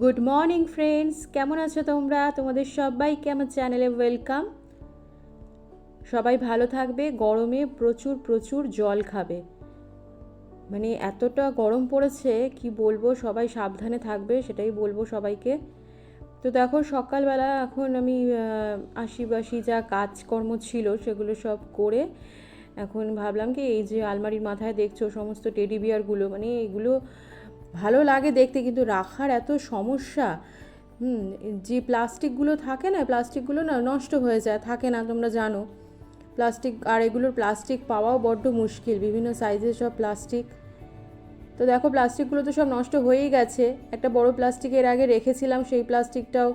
Good morning friends কেমন আছো তোমরা? তোমাদের সবাইকে আমার চ্যানেলে ওয়েলকাম সবাই ভালো থাকবে, গরমে প্রচুর প্রচুর জল খাবে। মানে এতটা গরম পড়েছে, কি বলব, সবাই সাবধানে থাকবে, সেটাই বলব সবাইকে। তো দেখো, সকালবেলা এখন আমি আশিবাসি যা কাজকর্ম ছিল, সেগুলো সব করে এখন ভাবলাম কি, এই যে আলমারির মাথায় দেখছ, সমস্ত টেডি বিয়ারগুলো মানে এগুলো ভালো লাগে দেখতে, কিন্তু রাখার এত সমস্যা, হুম, যে প্লাস্টিকগুলো থাকে না, প্লাস্টিকগুলো না নষ্ট হয়ে যায়, থাকে না, তোমরা জানো। প্লাস্টিক আর এগুলোর প্লাস্টিক পাওয়াও বড্ড মুশকিল, বিভিন্ন সাইজের সব প্লাস্টিক। তো দেখো, প্লাস্টিকগুলো তো সব নষ্ট হয়েই গেছে। একটা বড় প্লাস্টিক এর আগে রেখেছিলাম, সেই প্লাস্টিকটাও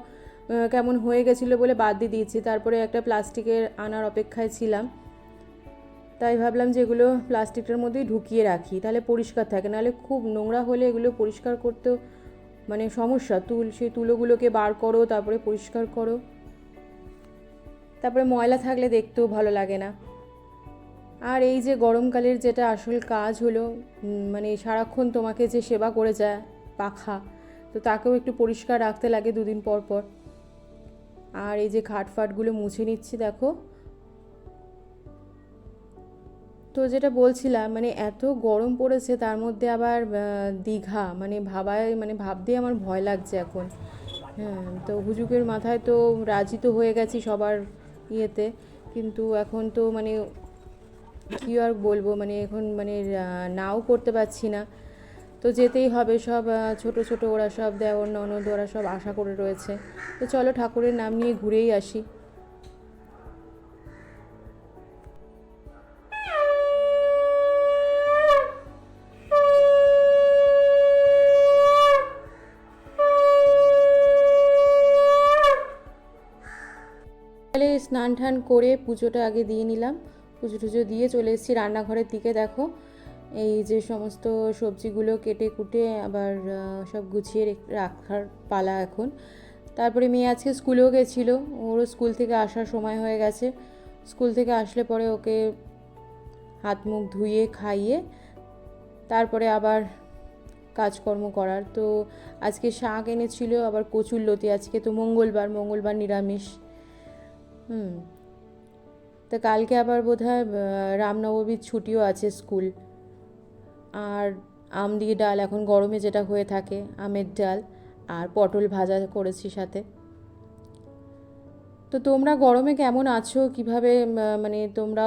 কেমন হয়ে গেছিল বলে বাদ দিয়ে দিয়েছি। তারপরে একটা প্লাস্টিকের আনার অপেক্ষায় ছিলাম। তাই ভাবলাম যে এগুলো প্লাস্টিকটার মধ্যেই ঢুকিয়ে রাখি। তাহলে পরিষ্কার থাকে, নাহলে খুব নোংরা হলে এগুলো পরিষ্কার করতেও মানে সমস্যা। তুল, সেই তুলোগুলোকে বার করো, তারপরে পরিষ্কার করো। তারপরে ময়লা থাকলে দেখতেও ভালো লাগে না। আর এই যে গরমকালের যেটা আসল কাজ হলো মানে সারাক্ষণ তোমাকে যে সেবা করে যায় পাখা, তো তাকেও একটু পরিষ্কার রাখতে লাগে দুদিন পর পর। আর এই যে খাট ফাটগুলো মুছে নিচ্ছি, দেখো। তো যেটা বলছিলাম মানে এত গরম পড়েছে তার মধ্যে আবার দীঘা মানে ভাবায় মানে ভাবতেই আমার ভয় লাগছে এখন। হ্যাঁ তো হুজুকের মাথায় তো রাজি তো হয়ে গেছি সবার ইয়েতে, কিন্তু এখন তো মানে কী আর বলব মানে এখন মানে নাও করতে পারছি না। তো যেতেই হবে সব ছোট ছোট ওরা সব দেওয়ার ননদ ওরা সব আশা করে রয়েছে। তো চলো ঠাকুরের নাম নিয়ে ঘুরেই আসি। তাহলে স্নান টান করে পুজোটা আগে দিয়ে নিলাম। পুজো টুজো দিয়ে চলে এসেছি রান্নাঘরের দিকে, দেখো। এই যে সমস্ত সবজিগুলো কেটে কুটে আবার সব গুছিয়ে রেখ- রাখার পালা এখন। তারপরে মেয়ে আজকে স্কুলেও গেছিল, ওরও স্কুল থেকে আসার সময় হয়ে গেছে। স্কুল থেকে আসলে পরে ওকে হাত মুখ ধুয়ে খাইয়ে তারপরে আবার কাজকর্ম করার। তো আজকে শাক এনেছিল, আবার কচুর লতি। আজকে তো মঙ্গলবার মঙ্গলবার নিরামিষ। হুম। তা কালকে আবার বোধ হয় রামনবমীর ছুটিও আছে স্কুল। আর আম দিয়ে ডাল, এখন গরমে যেটা হয়ে থাকে, আমের ডাল আর পটল ভাজা করেছি সাথে। তো তোমরা গরমে কেমন আছো? কীভাবে মানে তোমরা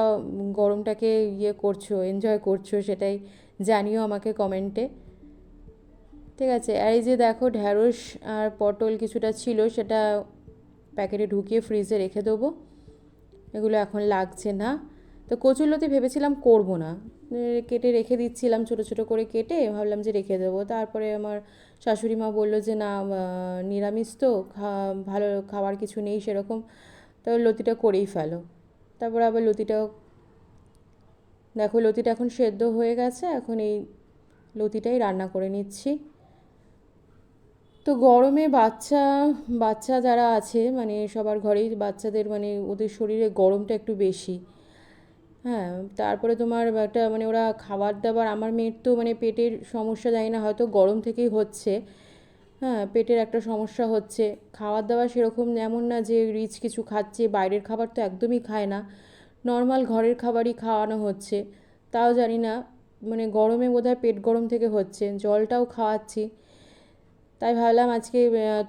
গরমটাকে ইয়ে করছ এনজয় করছ সেটাই জানিও আমাকে কমেন্টে ঠিক আছে, আর এই যে দেখো ঢ্যাঁড়স আর পটল কিছুটা ছিল, সেটা প্যাকেটে ঢুকিয়ে ফ্রিজে রেখে দেবো। এগুলো এখন লাগছে না। তো কচুরলতি ভেবেছিলাম করব না। কেটে রেখে দিচ্ছিলাম, ছোট ছোট করে কেটে ভাবলাম যে রেখে দেবো। তারপরে আমার শাশুড়ি মা বলল যে, না নিরামিষ তো ভালো খাওয়ার কিছু নেই সেরকম। তো লতিটা করেই ফেলো। তারপর আবার লতিটাও, দেখো লতিটা এখন সেদ্ধ হয়ে গেছে। এখন এই লতিটাই রান্না করে নিচ্ছি। তো গরমে বাচ্চা বাচ্চা যারা আছে মানে সবার ঘরেই বাচ্চাদের মানে ওদের শরীরে গরমটা একটু বেশি। হ্যাঁ তারপরে তোমার একটা মানে ওরা খাবার দাবার আমার মেয়ের তো মানে পেটের সমস্যা জানি না, হয়তো গরম থেকেই হচ্ছে। হ্যাঁ পেটের একটা সমস্যা হচ্ছে। খাবার দাবার সেরকম এমন না যে রিচ কিছু খাচ্ছে, বাইরের খাবার তো একদমই খায় না। নর্মাল ঘরের খাবারই খাওয়ানো হচ্ছে। তাও জানি না মানে গরমে বোধহয় পেট গরম থেকে হচ্ছে। জলটাও খাওয়াচ্ছি। তাই ভাবলাম আজকে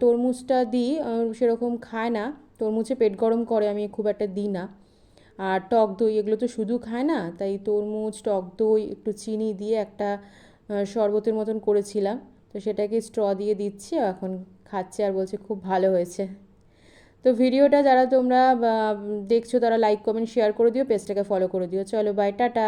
তরমুজটা দিই সেরকম খায় না। তরমুজে পেট গরম করে, আমি খুব একটা দিই না। আর টক দই, এগুলো তো শুধু খায় না, তাই তরমুজ, টক দই, একটু চিনি দিয়ে একটা শরবতের মতন করেছিলাম। তো সেটাকে স্ট্র দিয়ে দিচ্ছি এখন খাচ্ছে আর বলছে খুব ভালো হয়েছে। তো ভিডিওটা যারা তোমরা দেখছ, তারা লাইক, কমেন্ট, শেয়ার করে দিও, পেজটাকে ফলো করে দিও। চলো, বাই, টাটা।